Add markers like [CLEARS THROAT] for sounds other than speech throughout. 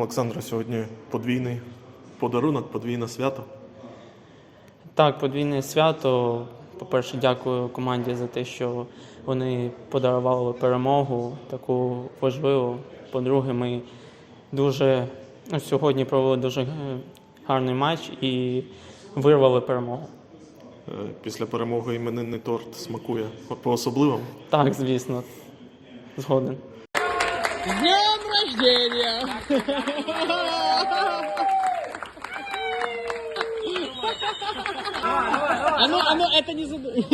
Олександра, сьогодні подвійний подарунок, подвійне свято. Так, подвійне свято. По-перше, дякую команді за те, що вони подарували перемогу таку важливу. По-друге, ми дуже ну, сьогодні провели дуже гарний матч і вирвали перемогу. Е, Після перемоги іменинний торт смакує по-особливому. Так, звісно, згоден. С днем рождения! А ну, а ну, это не забудь.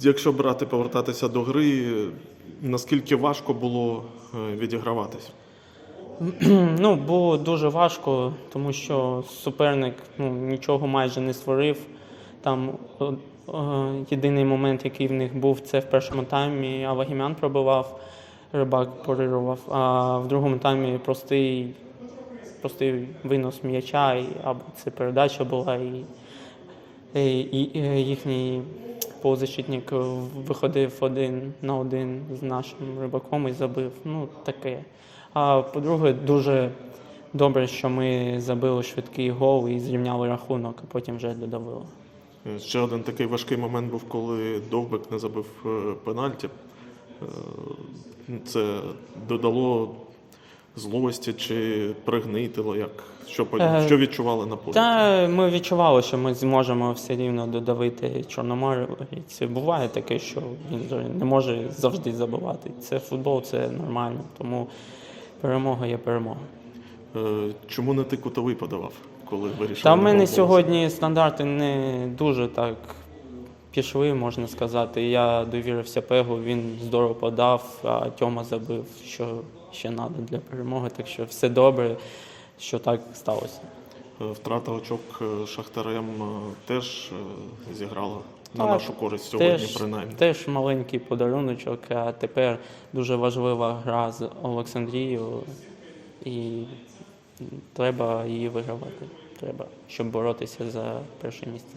Якщо брати повертатися до гри, наскільки важко було е, відіграватись? [CLEARS THROAT] Ну, було дуже важко, тому що суперник ну, нічого майже не створив. Там е, е, єдиний момент, який в них був, це в першому таймі Авагімян пробивав, рибак парирував, а в другому таймі простий, простий винос м'яча, або це передача була, і, і, і їхній полузащитник виходив один на один з нашим рибаком і забив. Ну, таке. А по-друге, дуже добре, що ми забили швидкий гол і зрівняли рахунок, а потім вже додавили. Е, Ще один такий важкий момент був, коли Довбик не забив е, пенальті. Е, Це додало злості чи пригнитило, як що, що відчували на полі? Та ми відчували, що ми зможемо все рівно додавити Чорноморю. І це буває таке, що він не може завжди забивати. Це футбол, це нормально. Тому перемога є перемога. Е, Чому не ти кутовий подавав, коли вирішив? Та в мене сьогодні стандарти не дуже так пішли, можна сказати. Я довірився Пегу, він здорово подав, а Тьома забив, що ще треба для перемоги. Так що все добре, що так сталося. Е, Втрата очок е, Шахтарем теж зіграла на Так, нашу користь сьогодні, теж, принаймні. Теж маленький подаруночок, а тепер дуже важлива гра з Олександрією, і треба її вигравати. Треба, щоб боротися за перше місце.